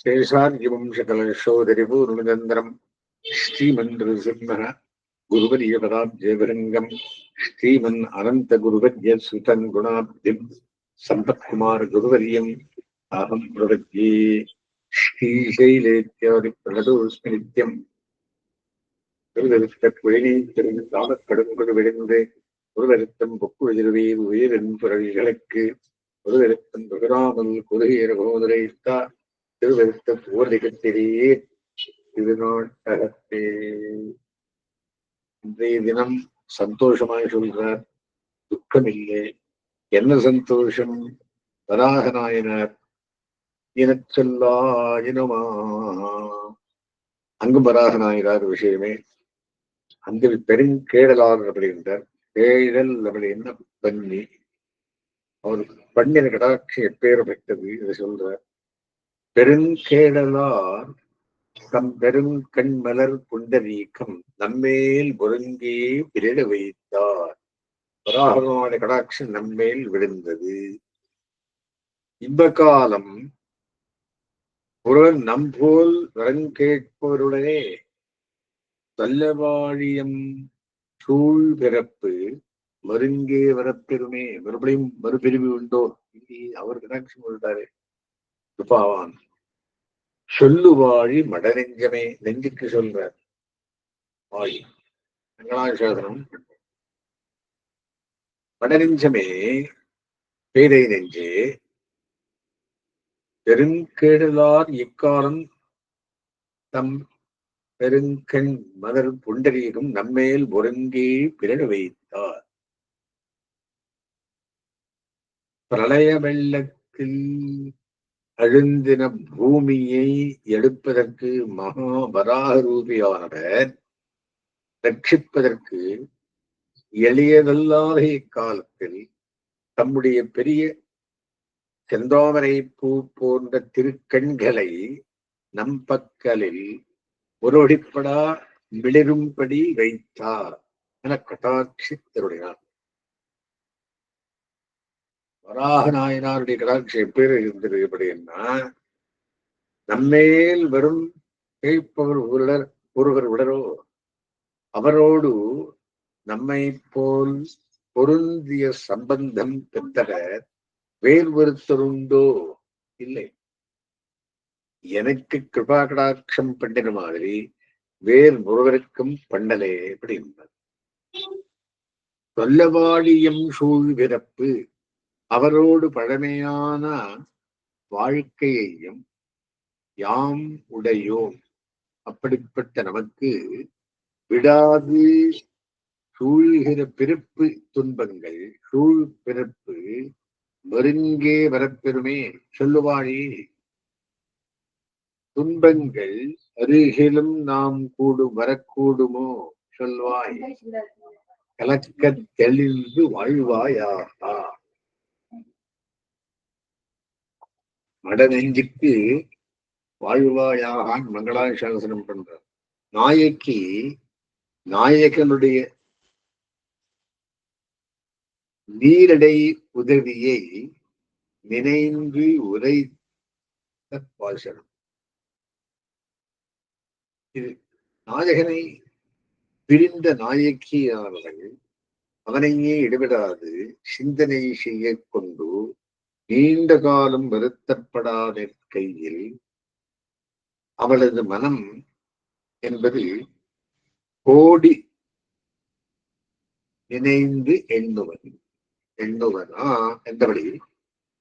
சேஷார்ஜிவம்சகலசோதரிபூர்ணதந்திரம் ஸ்ரீமந்திர சிம்மக குருவரிய பதாப்ஜயபரங்கம் ஸ்ரீமன் அனந்த குருவஜ்ய சுதன் குணாப்திம் சம்பத்குமார் குருவரியம் அகம் பிரவத்யே ஸ்ரீசைலேத்யாதி பிரகதோஸ்மி நித்யம் திருதருத்த குழினி திரு தாமக்கடுங்குடு விழுந்து ஒருதருத்தம் பொக்கு எதிர்வே உயிரின் புரவிகளுக்கு ஒருதருத்தம் பகராமல் குருகிய ரகோதரைத்தார் திருவெழுத்த போர்லிகத்திலேயே திருநாட்டகத்தே இன்றைய தினம் சந்தோஷமாய் சொல்றார் துக்கமில்லை. என்ன சந்தோஷம்? வராக நாயனார் எனச் அங்கு வராக நாயனார் விஷயமே. அந்த பெருங்கேடலார் அப்படின்றார் கேழல் அப்படி என்ன பண்ணி? அவர் பண்ணின கடாட்சி எப்பேர் பெற்றது இதை சொல்றார். பெருங்கேடலார் தம் பெருங்கண் மலர் புண்டரீக்கம் நம்மேல் ஒருங்கே பிரிட வைத்தார். வராகமான கடாட்சி நம்மேல் விழுந்தது. இந்த காலம் ஒருவன் நம்போல் வரங்கேட்பவருடனே தல்லவாழியம் சூழ் பிறப்பு மருங்கே வரப்பெருமே மறுபடியும் மறுபிரிவு உண்டோ? அவர் கடாட்சி சொல்றாரு சொல்லு சொல்லுவாழி மடநெஞ்சமே நெஞ்சுக்கு சொல்ற வாழி மங்களாசாசனம் மடநெஞ்சமே பேதை நெஞ்சே. பெருங்கேடலார் இக்காலம் தம் பெருங்கண் மலர் புண்டரீகம் நம்மேல் ஒருங்கே பிறடு வைத்தார். பிரளய வெள்ளத்தில் அழுந்தின பூமியை எடுப்பதற்கு மகாபராக ரூபியானவர் ரட்சிப்பதற்கு எளியதல்லாத இக்காலத்தில் தம்முடைய பெரிய செந்தாமரை பூ போன்ற திருக்கண்களை நம் பக்கலில் ஒருவடிப்படா மிளிரும்படி வைத்தார். என கட்டாட்சி திருடினார் வராக நாயனாருடைய கடாட்சி எப்பேர் இருந்தது எப்படின்னா நம்மேல் வரும் கேட்பவர் ஒருவர் ஒருவர் உடரோ அவரோடு நம்மை போல் பொருந்திய சம்பந்தம் பெற்றவர் வேறு ஒருத்தருண்டோ இல்லை. எனக்கு கிருபா கடாட்சம் பண்ணின மாதிரி வேறு ஒருவருக்கும் பண்ணலே எப்படி என்பது? சொல்லவாழியம் சூழ் பிறப்பு அவரோடு பழமையான வாழ்க்கையையும் யாம் உடையோம். அப்படிப்பட்ட நமக்கு விடாது சூழ்கிற பிறப்பு துன்பங்கள் சூழ் பிறப்பு நெருங்கே வரப்பெருமே சொல்லுவாழி துன்பங்கள் அருகிலும் நாம் கூடு வரக்கூடுமோ சொல்வாய். கலக்க தெளிந்து வாழ்வாயாகா. மட நெஞ்சுக்கு வாழ்வாயாகான் மங்களாசாசனம் பண்றார். நாயக்கி நாயகனுடைய நீரடை உதவியை நினைந்து உரைத்த பாசனம். இது நாயகனை பிரிந்த நாயக்கியானவர்கள் அவனையே இடைவிடாது சிந்தனை செய்ய கொண்டு நீண்ட காலம் வருத்தப்படாத கையில் அவளது மனம் என்பது கோடி நினைந்து எண்ணுவன் எண்ணுவனா என்றபடி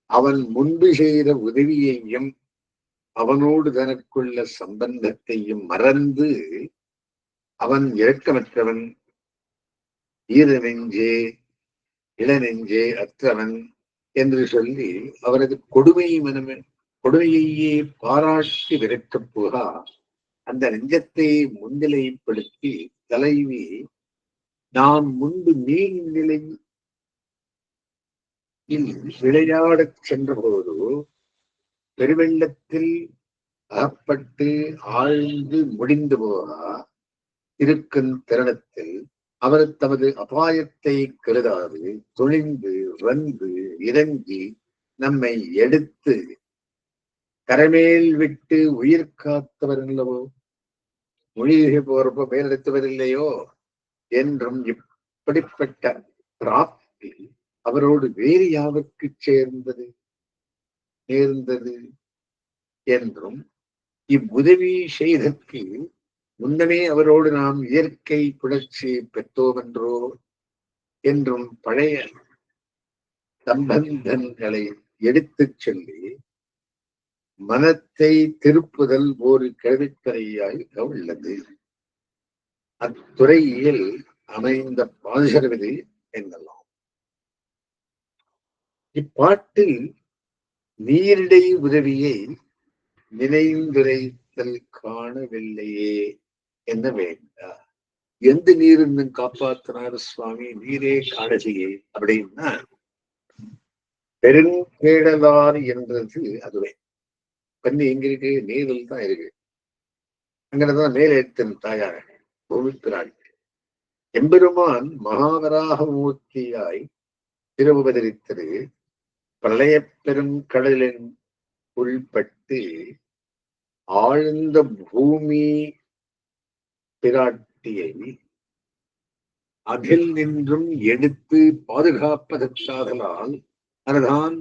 அவன் முன்பு செய்த உதவியையும் அவனோடு தனக்குள்ள சம்பந்தத்தையும் மறந்து அவன் இரக்கமற்றவன் ஈர நெஞ்சே இளநெஞ்சே அற்றவன் என்று சொல்லி அவரது கொடுமை மனமே கொடுமையையே பாராட்டி விரக்கப் போகா அந்த நெஞ்சத்தை முன்னிலைப்படுத்தி தலைவி நான் முன்பு நீர் நிலையில் விளையாடச் சென்றபோது பெருவெள்ளத்தில் அகப்பட்டு ஆழ்ந்து முடிந்து போகா இருக்கும் தருணத்தில் அவர் தமது அபாயத்தை கருதாது துணிந்து வந்து இறங்கி நம்மை எடுத்து கரமேல் விட்டு உயிர் காத்தவர் அல்லவோ மொழிகை போறப்ப பெயரெடுத்தவர் இல்லையோ என்றும் இப்படிப்பட்ட பிராப்தி அவரோடு வேறு யாவுக்கு சேர்ந்தது நேர்ந்தது என்றும் இவ்வுதவி செய்தற்கு முன்னமே அவரோடு நாம் இயற்கை புணர்ச்சி பெற்றோமென்றோ என்றும் பழைய சம்பந்தங்களை எடுத்துச் சொல்லி மனத்தை திருப்புதல் ஒரு கேள்விக்கரையாக உள்ளது. அத்துறையில் அமைந்த பாதுகாவது என்னலாம்? இப்பாட்டில் நீரிடை உதவியை நினைந்துரைத்தல் காணவில்லையே. என்ன வேண்டா எந்த நீர் இன்னும் காப்பாத்தினார் சுவாமி? நீரே காடகியே அப்படின்னா பெருங்கேடலார் என்றது அதுவே. பண்ணி எங்க இருக்கு? நீரில் தான் இருக்கு. அங்கதான் மேலேத்தன் தாயார். பூமிப்பிராணி எம்பெருமான் மகாவராக மூர்த்தியாய் திருவுபதரித்தது பிரளய பெரும் கடலின் உள்பட்டு ஆழ்ந்த பூமி பிராட்டியை அதில் நின்றும் எடுத்து பாதுகாப்பதற்காகலால் அதுதான்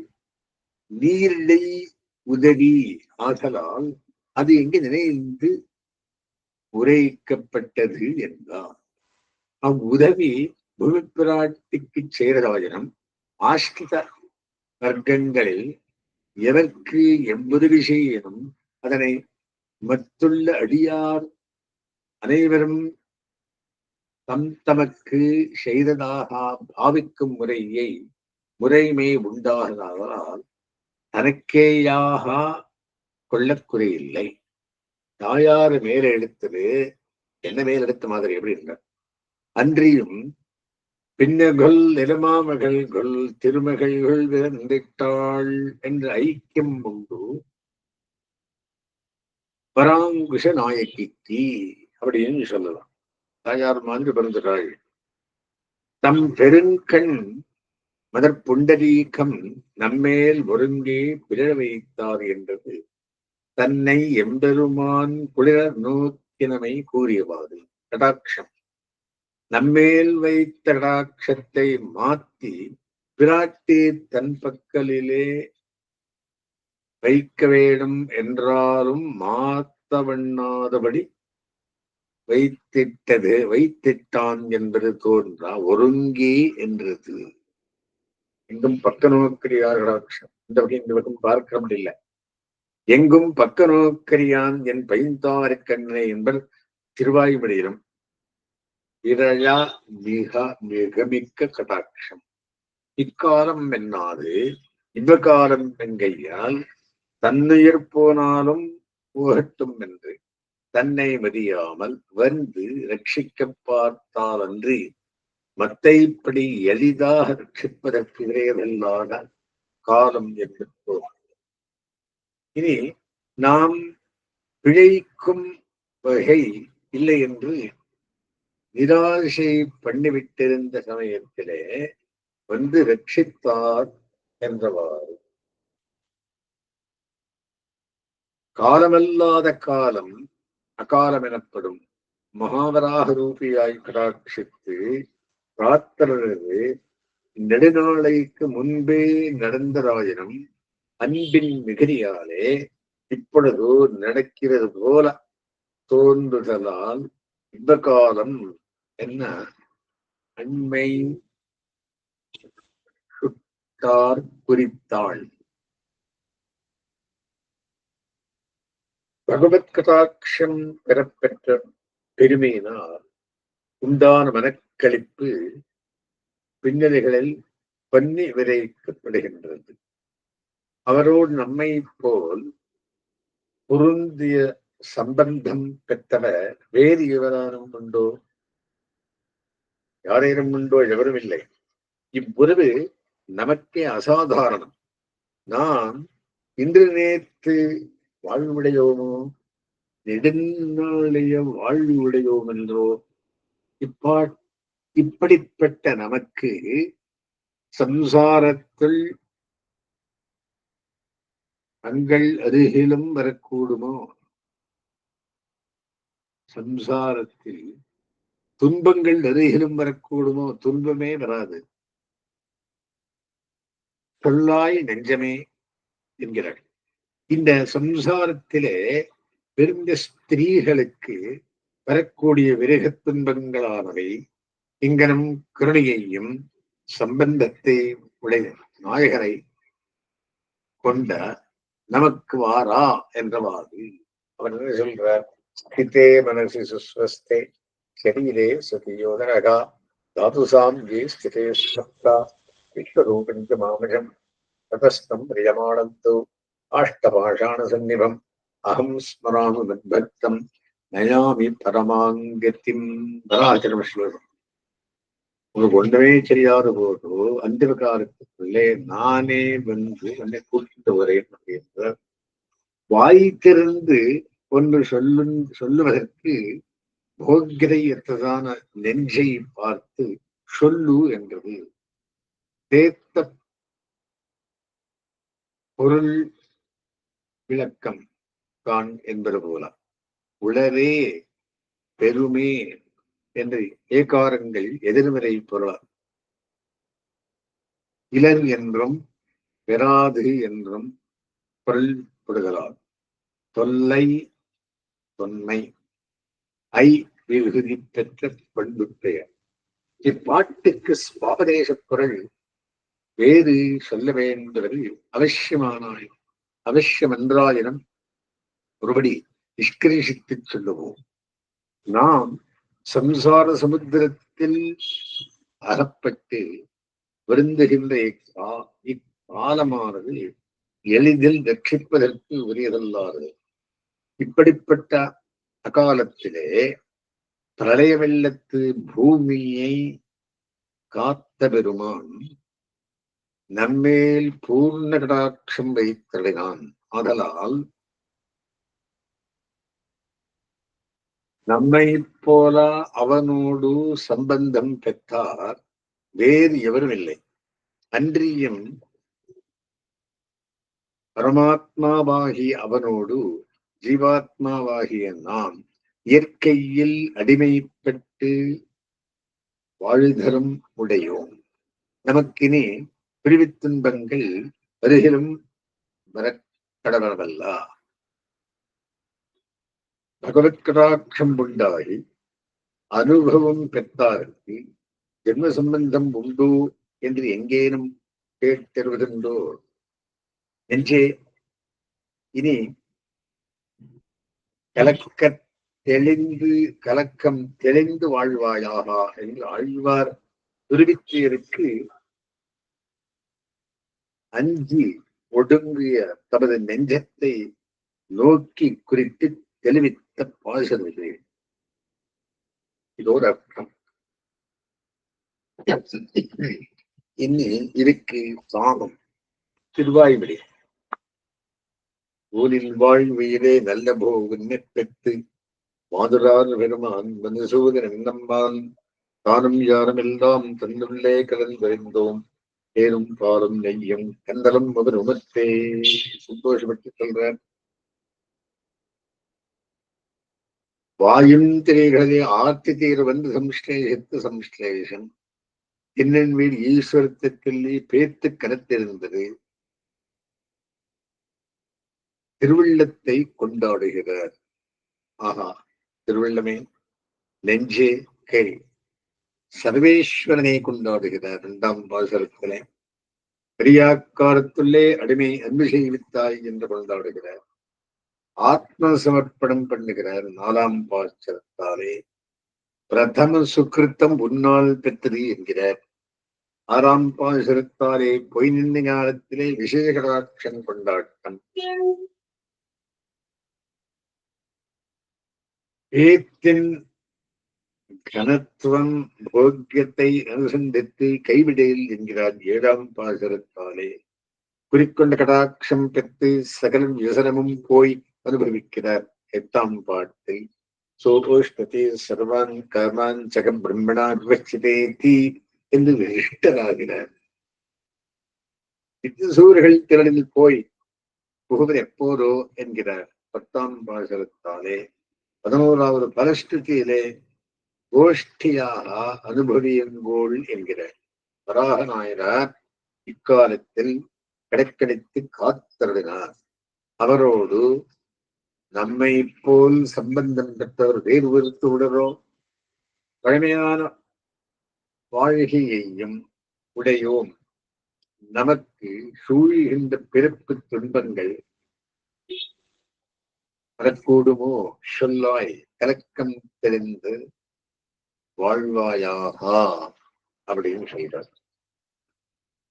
நீரிடை உதவி ஆகலால் அது எங்கு நினைந்து உரைக்கப்பட்டது என்றார் அவ்வுதவி பூமி பிராட்டிக்கு சேரதாயினம் ஆஷ்டித வர்க்கங்களில் எவர்க்கு எவ்வுதவி செய்யணும் அதனை மற்றுள்ள அடியார் அனைவரும் தம் தமக்கு செய்ததாக பாவிக்கும் முறையை முறைமை உண்டாகதால் தனக்கேயாக கொள்ளக்குறையில்லை. தாயார் மேலெழுத்தது என்ன மேலெடுத்த மாதிரி எப்படின்னா அன்றியும் பின்னகொல் நிலமாமகள்கொல் திருமகள்கள் விரந்திட்டாள் என்ற ஐக்கியம் உண்டு. பராங்குஷ நாயகிக்கு அப்படின்னு சொல்லலாம். தாயார் மாதிரி பிறந்துட்டாள் தம் பெருங்கண் மதர் புண்டரீகம் நம்மேல் ஒருங்கே பிழ வைத்தார் என்றது. தன்னை எம்பெருமான் குளிர நோக்கினமை கூறியவாறு. கடாட்சம். நம்மேல் வைத்த கடாட்சத்தை மாத்தி பிராட்டி தன் பக்கலிலே வைக்க வேண்டும் என்றாலும் மாத்தவண்ணாதபடி வைத்திட்டது வைத்திட்டான் என்பது தோன்றா ஒருங்கே என்றது. எங்கும் பக்க நோக்கரியார் இந்த வகை இந்த பக்கம் பார்க்க முடியல. எங்கும் பக்க நோக்கரியான் என் பைந்தாறு கண்ணனை என்பர் திருவாயுமடையிலும் இரையா மிக மிகமிக்க கடாட்சம். இக்காலம் என்னாது? இவ்வகாலம் என்கையால் தன்னுயிர் போனாலும் போகட்டும் என்று. தன்னை மதியாமல் வந்து ரட்சிக்க பார்த்தால் அன்றி மத்தைப்படி எளிதாக ரட்சிப்பதற்கு விரைவில்லாத காலம் என்று இனி நாம் பிழைக்கும் வகை இல்லை என்று நிராசை பண்ணிவிட்டிருந்த சமயத்திலே வந்து ரட்சித்தார் என்றவாறு. காலமல்லாத காலம் அகாலம் எனப்படும் மகாவராக ரூபியாய் கடாட்சித்து பிரார்த்தனது நெடுநாளைக்கு முன்பே நடந்ததாயினும் அன்பின் மிகுதியாலே இப்பொழுது நடக்கிறது போல தோன்றுதலால் இந்த காலம் என்ன? அண்மை சுட்டார் குறித்தாள். பகவத் கதாட்சம் பெறப்பெற்ற பெருமையினால் உண்டான மனக்களிப்பு பின்னணிகளில் பண்ணி விரைக்கப்படுகின்றது அவரோடு நம்மை போல் பொருந்திய சம்பந்தம் பெற்றவர் வேறு எவரானும் உண்டோ? யாரேனும் உண்டோ? எவரும் இல்லை. இவ்வுறவு நமக்கே அசாதாரணம். நாம் இன்று நேற்று வாழ்வுடையோமோ? நெடுநாளைய வாழ்வுடையோம் என்றோ இப்பா இப்படிப்பட்ட நமக்கு சம்சாரத்தில் தங்கள் அருகிலும் வரக்கூடுமோ? சம்சாரத்தில் துன்பங்கள் அருகிலும் வரக்கூடுமோ? துன்பமே வராது. சொல்லாய் நெஞ்சமே என்கிறார்கள் இந்த சம்சாரத்திலே பெருந்த ஸ்திரீகளுக்கு வரக்கூடிய விரகத் துன்பங்களானவை இங்கனம் கருணையையும் சம்பந்தத்தை உடைய நாயகரை கொண்ட நமக்கு வாரா என்றவாறு அவர் என்ன சொல்றார்? ஸ்திதே மனசி சுஸ்வஸ்தே சரீரே சுதியோதரகா தாதுசாம் ஏ ஸ்திதே ஸ்வப்தா விஸ்வரூபஞ்ச மாமஜம் ததஸ்தம் பிரியமானந்தோ ஆஷ்டபாஷாண சந்நிபம் அகம் ஸ்மராமி மத்பக்தம் நயாமி பரமாங்கத்திம் பராச்சரண ஸ்லோகம் உங்களுக்கு ஒன்றுமே தெரியாத போது அந்த காலத்துக்குள்ளே நானே வந்து என்னை கூட்டிட்டு வரேன் அப்படின்ற வாய் திறந்து ஒன்று சொல்லும் சொல்லுவதற்கு போக்கிரையற்றதான நெஞ்சை பார்த்து சொல்லு என்றது. தேத்த பொருள் விளக்கம் கான் என்பது போல. உளரே பெருமே என்று ஏகாரங்கள் எதிர்மறை பொருளார் இலர் என்றும் பெறாது என்றும் பொருள்படுகிறார் தொல்லை தொன்மை ஐ விகுதி பெற்ற பண்பு பெயர். இப்பாட்டுக்கு சுவாபதேச குரல் வேறு சொல்ல வேண்டுவது அவசியமானாய் அவசியமென்றாயினும் ஒருபடி நிஷ்கரிசித்து சொல்லுவோம். நாம் சம்சார சமுத்திரத்தில் அகப்பட்டு வருந்துகின்ற இக்காலமானது எளிதில் ரட்சிப்பதற்கு உரியதல்லாது இப்படிப்பட்ட அகாலத்திலே பிரளய வெள்ளத்து பூமியை காத்த பெருமான் நம்மேல் பூர்ண கடாட்சம் வைத்தளினான் ஆதலால் நம்மை போல அவனோடு சம்பந்தம் பெற்றார் வேறு எவரும் இல்லை. அன்றியும் பரமாத்மாவாகி அவனோடு ஜீவாத்மாவாகிய நாம் இயற்கையில் அடிமைப்பட்டு வாழ்தரும் உடையோம். நமக்கினே பிரிவித் துன்பங்கள் வருகிலும் வரக் பகவத் கடாட்சம் உண்டாகி அனுபவம் பெற்றாருக்கு ஜென்ம சம்பந்தம் உண்டோ என்று எங்கேனும் கேட்டெறுவதுண்டோ? என்றே இனி கலக்க தெளிந்து கலக்கம் தெளிந்து வாழ்வாயாகா என்று ஆழ்வார் துருவித்தியருக்கு அஞ்சி ஒடுங்கிய தமது நெஞ்சத்தை நோக்கி குறித்து தெளிவித்த பாசனது இதோட அர்த்தம். இனி இதுக்கு சாமம். திருவாய்மொழி. ஊரில் வாழ்வியிலே நல்ல போகுன்னு பெற்று மாதுரார் பெருமான் மனுசூதன் நம்மால். தானும் யாரும் எல்லாம் தன்னுள்ளே கலந்து கலந்தறிந்தோம் தேனும் பாலும் நெய்யும் கந்தலும் அவர் உமத்தே சந்தோஷப்பட்டு சொல்றார். வாயும் திரைகளே ஆர்த்தி தீர வந்து சம்ஸ்லேஷத்து சம்ஸ்லேஷம் என்னன் வீடு சொல்லி பேத்து கனத்திருந்தது திருவள்ளத்தை கொண்டாடுகிறார். ஆஹா திருவள்ளமே நெஞ்சே கை சர்வேஸ்வரனை கொண்டாடுகிறார் இரண்டாம் பாசரத்திலே பெரியாக்காரத்துள்ளே அடிமை அன்பு செய்வித்தாய் என்று கொண்டாடுகிறார். ஆத்ம சமர்ப்பணம் பண்ணுகிறார் நாலாம் பாசரத்தாலே பிரதம சுக்கிருத்தம் உன்னால் பெற்றது என்கிறார். ஆறாம் பாசுரத்தாலே பொய் நின்ற ஞானத்திலே விசேஷகடாட்சம் கொண்டாட்டம். ஏத்தின் கனத்துவம் போக்கியத்தை அனுசந்தித்து கைவிடையில் என்கிறார் ஏழாம் பாசரத்தாலே. குறிக்கொண்ட கடாட்சம் பெற்று சகலம் விசனமும் போய் அனுபவிக்கிறார் எட்டாம் பாட்டில். சோபோஷ்ணதி சர்வான் கர்மான் சகம் பிரம்மணா விவச்சிதே தீ என்று விசிஷ்டராகிறார் சூரர்கள் திரளில் போய் புகுவர் எப்போதோ என்கிறார் பத்தாம் பாசரத்தாலே. பதினோராவது பலஸ்துதியிலே கோஷ்டியாக அனுபவியுங்கோள் என்கிற வராக நாயனார் இக்காலத்தில் கிடைக்கடித்து காத்தருளினார். அவரோடு நம்மை போல் சம்பந்தம் பெற்றவர் வேறு வெறுத்து உடரோ பழமையான வாழ்கையையும் உடையோம். நமக்கு சூழ்கின்ற பிறப்பு துன்பங்கள் வரக்கூடுமோ? சொல்லாய் கலக்கம் தெரிந்து வாழ்வாயாகா அப்படின்னு சொல்றார்.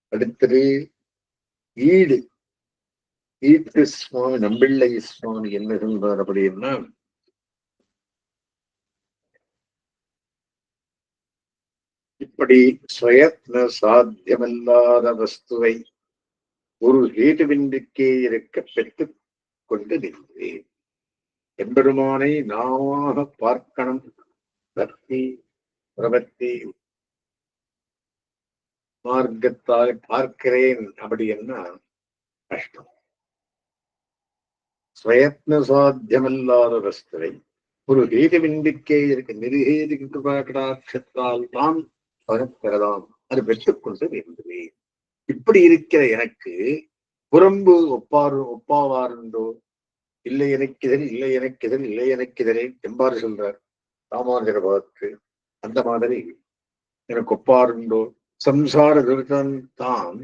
அடுத்தது ஈடு. ஈட்டு சுவாமி நம்பிள்ளை சுவாமி என்ன சொல்றார் அப்படின்னா இப்படி சுயத்ன சாத்தியமல்லாத வஸ்துவை ஒரு ஹேதுவின்றிக்கே இருக்க பெற்றுக் கொண்டு நின்றேன். எம்பெருமானை நாமாக பார்க்கணும். பக்தி பிரபத்தி மார்க்கத்தால் பார்க்கிறேன் அப்படின்னா கஷ்டம்? ஸ்வயத்ன சாத்தியமல்லாத வஸ்துவை ஒரு ஹேதுவின்றிக்கே இருக்க நிருகேது கடாட்சத்தால் தான் பெறலாம் அது பெற்றுக்கொண்டு வேண்டுவேன் இப்படி இருக்கிற எனக்கு புறம்பு ஒப்பாறு ஒப்பாவாருண்டோ இல்லை எனக்குதல் இல்லை எனக்குதல் இல்லை எனக்குதலே எம்பாறு சொல்றார். ராமானுஜர் பகத்து. அந்த மாதிரி எனக்கு ஒப்பாருண்டோ? சம்சார துரிதம் தான்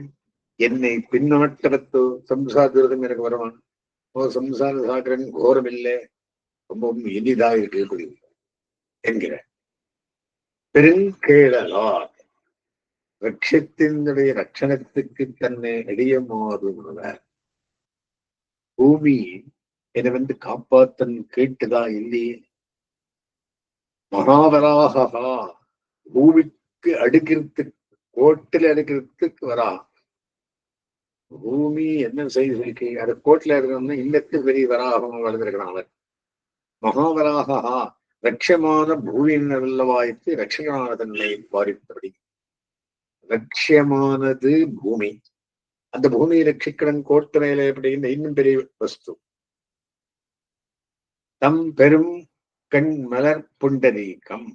என்னை பின்னாட்டத்தோ சம்சார துரிதம் எனக்கு வருவான் ஓ சம்சார சாகரன் கோரம் இல்லை ரொம்பவும் இனிதாக இருக்கக்கூடிய என்கிற பெருங்கேழலார் ரட்சத்தினுடைய ரட்சணத்துக்கு தன்னை எளியமாறுவர் பூமி என்னை வந்து காப்பாத்தன் கேட்டுதா இல்லையே? மகாவராகா பூமிக்கு அடுக்கிறதுக்கு கோட்டில் அடுக்கிறதுக்கு வரா. பூமி என்ன செய்திருக்கு அது கோட்டில் இருக்கணும்னா இல்லத்து பெரிய வராகம் வளர்ந்திருக்கிறான் அவர் மகாவராகா லட்சியமான பூமியின் நல்லவாய்த்து ரட்சகனான தன்னை பாரித்தபடி லட்சியமானது பூமி. அந்த பூமியை ரட்சிக்கடன் கோட்டு மேலே இன்னும் பெரிய வஸ்து. தம் பெரும் கண் மலர் புண்டரீகம்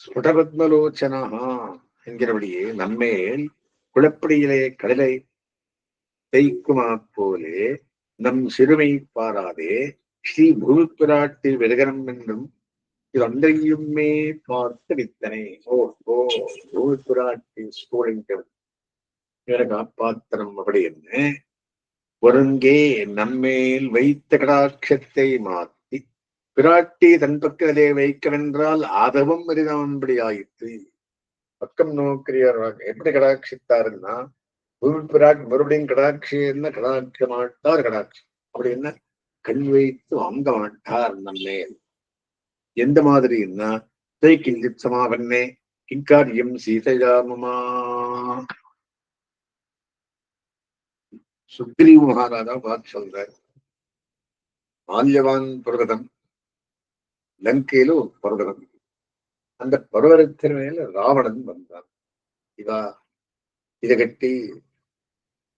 ஸ்புடபத்மலோச்சனா என்கிறபடியே நம்மேல் குளப்படியிலே கடலை தைக்குமா போலே நம் சிறுமை பாராதே. ஸ்ரீ பூமி பிராட்டி விலகரம் என்றும் இது அன்றையுமே பார்த்து வித்தனை ஓ ஓ பூமி பிராட்டி ஸ்டூடெண்ட் காப்பாத்திரம் அப்படி என்ன ஒருங்கே நம்மேல் வைத்த கடாட்சத்தை மாற்ற பிராட்டி தன் பக்கத்திலே வைக்கவென்றால் ஆதவம் மரிதான்படி ஆயிற்று பக்கம் நோக்கிறியார் எப்படி கடாட்சித்தாருன்னா குரு பிராட் மறுபடியும் கடாட்சி என்ன? கடாட்ச மாட்டார் கடாட்சி. அப்படி என்ன? கண் வைத்து வாங்க மாட்டார் நம்மே. எந்த மாதிரின்னா தை கிஞ்சித் சமாபன்னே கிங்காரியம் சீதையாமமா சுக்ரீவ் மகாராஜா பார்த்து சொல்றார். மால்யவான் புரதம் லங்கையில ஒரு பர்வதம் அந்த பர்வதத்தின் மேல ராவணன் வந்தான். இவா இதை கட்டி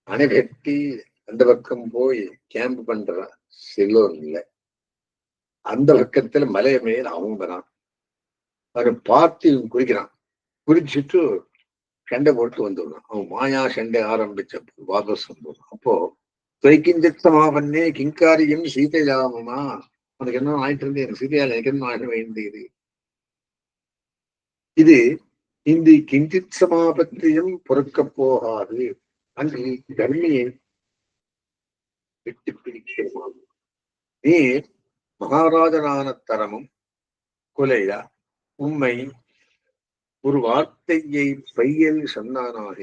அணை கட்டி அந்த பக்கம் போய் கேம்ப் பண்ற செல்லோர் இல்லை. அந்த பக்கத்துல மலைய மேல அவன் வரான். அவரை பார்த்து இவன் குறிக்கிறான் குறிச்சிட்டு சண்டை போட்டு வந்துடுறான். அவன் மாயா சண்டை ஆரம்பிச்ச வாபஸ் வந்துடுறான். அப்போ துவைக்கிஞ்சத்தமாவன்னே கிங்காரியம் சீதையாமமா உனக்கு என்ன ஆயிட்டு இருந்து எனக்கு சீதையால் எனக்கு என்ன ஆக வேண்டியது இது? இந்தி கிஞ்சித் சமாபத்தியம் பொறுக்க போகாது. அங்கு தர்மியை விட்டு பிடிக்கிறோம் நீ மகாராஜனான தரமும் கொலையா உண்மை ஒரு வார்த்தையை பையல் சொன்னானாக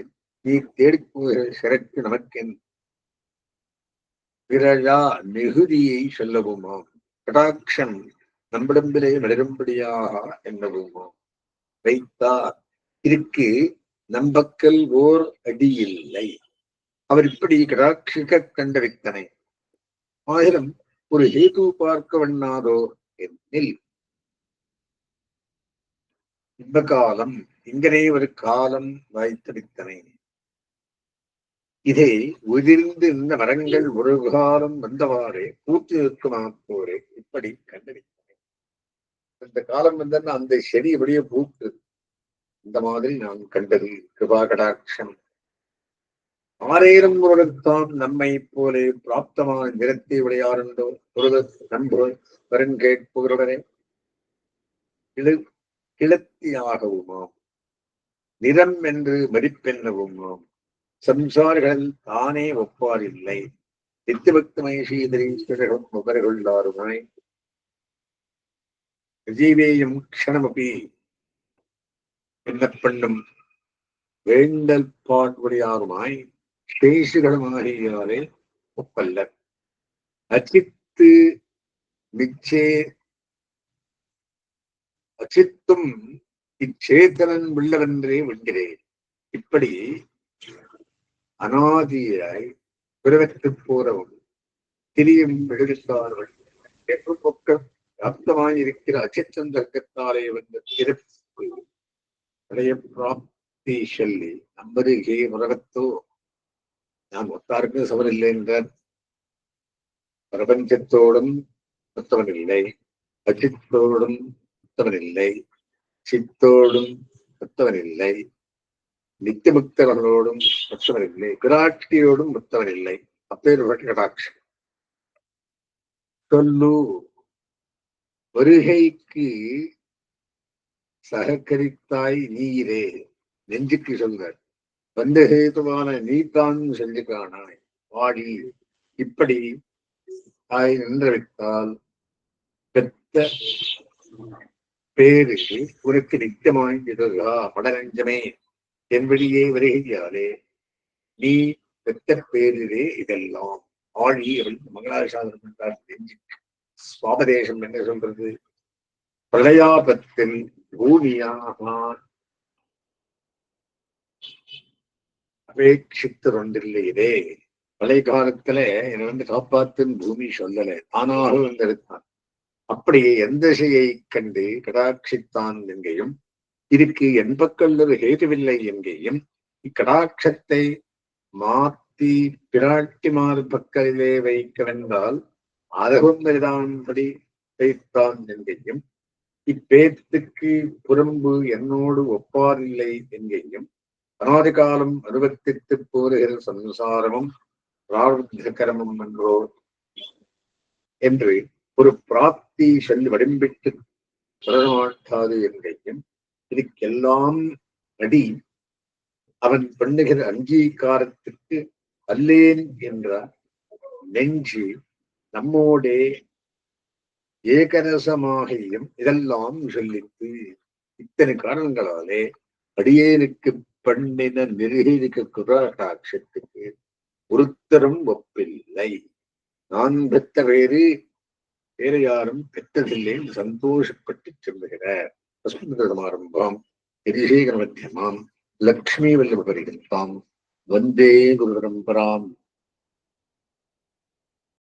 நீ தேடிப்போகிற சிறக்கு நமக்கென். பிறழா நெகுதியை சொல்லவுமாம் கடாட்சம் நம்மிடம்பிலே மலரும்படியாக என்னவுமாம் வைத்தார் இதுக்கு நம்பக்கல் ஓர் அடி இல்லை அவர் இப்படி கடாட்சிக்க கண்ட வித்தனை ஆயிரம் ஒரு ஹேது பார்க்க வண்ணாதோ என்னில்? இன்ப காலம் இங்கனே ஒரு காலம் வாய்த்தடித்தனை இதை உதிர்ந்து இந்த மரங்கள் ஒரு காலம் வந்தவாறே பூத்து நிற்குமா போரே இப்படி கண்டறிந்தேன். இந்த காலம் வந்தன்னா அந்த செடி அப்படியே பூத்து இந்த மாதிரி நான் கண்டது. கிருபா கடாட்சம் ஆயிரம் வருடத்தான் நம்மை போலே பிராப்தமான நிறத்தை விளையாடுண்டோ பொருள் நம்பு வருங்கேட்புகிறவரே கிளு கிளத்தியாகவுமாம் நிறம் என்று மதிப்பென்னவுமாம் சம்சாரிகள் தானே ஒப்பார் இல்லை நித்தியபக்த மகேஷீதரீஸ்வரரும் நுகர்கொள்ளாருமாய். ஜீவேயம் க்ஷணமபி. என்ன பண்ணும் வேண்டல் பாடுடையாருமாய் சேஷுகளுமாகியாரே ஒப்பல்ல அச்சித்து மிச்சே அச்சித்தும் இச்சேத்தனன் உள்ளவென்றே விடுகிறேன் இப்படி அனாதியாய் பிறவத்து போறவும் திரியும் எழுதித்தார்கள் பொக்க வியாப்தமாயிருக்கிற அச்சந்தர்க்கத்தாலே வந்த திறப்பு பழைய பிராப்தி சொல்லி நம்பருகே உலகத்தோ நான் ஒத்தாருக்கு இல்லை என்றார். பிரபஞ்சத்தோடும் ஒத்தவன் இல்லை அஜித்தோடும் ஒத்தவன் இல்லை சித்தோடும் ஒத்தவன் இல்லை நித்தியமுக்தவர்களோடும் ஒத்தவன் இல்லை. விராட்டியோடும் ஒத்தவன் இல்லை. அப்பேர் கடாட்சி சொல்லு வருகைக்கு சகக்கரித்தாய் நீரே. நெஞ்சுக்கு சொல்வர். வந்தகேதுவான நீதான் செஞ்சு காணாய். வாடி இப்படி தாய் நின்று பெத்த பேரு உனக்கு நித்தியமாய் படநெஞ்சமே என் வழியே வருகையாலே நீ பெத்த பேரிலே இதெல்லாம். ஆழி அப்படின்னு மங்களாசாதனம் என்றார் நெஞ்சு. சுவாபதேசம் என்ன சொல்றது? பிரளயாபத்தில் பூமியாக அபேட்சித்து கொண்டில்லையே பழைய காலத்துல என்னை வந்து காப்பாத்துன்னு பூமி சொல்லல. தானாக வந்திருந்தான். அப்படியே எந்த செய்யை கண்டு கடாட்சித்தான் என்கையும் இதுக்கு என்பக்கல்லது ஹேதுவில்லை எங்கேயும். இக்கடாட்சத்தை மாத்தி பிராட்டிமார் பக்கத்திலே வைக்கவென்றால் வென்றால் பெரிதான்படி வைத்தான் என்கையும் இப்பேத்துக்கு புறம்பு என்னோடு ஒப்பாரில்லை என்கையும் அனாதி காலம் அனுபத்தித்து போருகிற சம்சாரமும் பிரார்த்த என்றோ என்று ஒரு பிராப்தி சொல்லி வடிம்பிட்டு தொடரமாட்டாது என்கையும் இதுக்கெல்லாம் அடி. அவன் பண்ணுகிற அங்கீகாரத்திற்கு அல்லேன் என்ற நெஞ்சு நம்மோடே ஏகரசமாகியும் இதெல்லாம் சொல்லித்து இத்தனை காரணங்களாலே அடியேனுக்கு பண்ணின நிருகிக்க குராட்டாட்சத்துக்கு ஒருத்தரும் ஒப்பில்லை. நான் பெற்ற வேறு வேறு யாரும் பெற்றதில்லை சந்தோஷப்பட்டு சொல்லுகிறார். சமாரம்பம் நிதிசேகரமத்தியமாம் லக்ஷ்மி வல்லப வந்தே குரு பரம்பராம்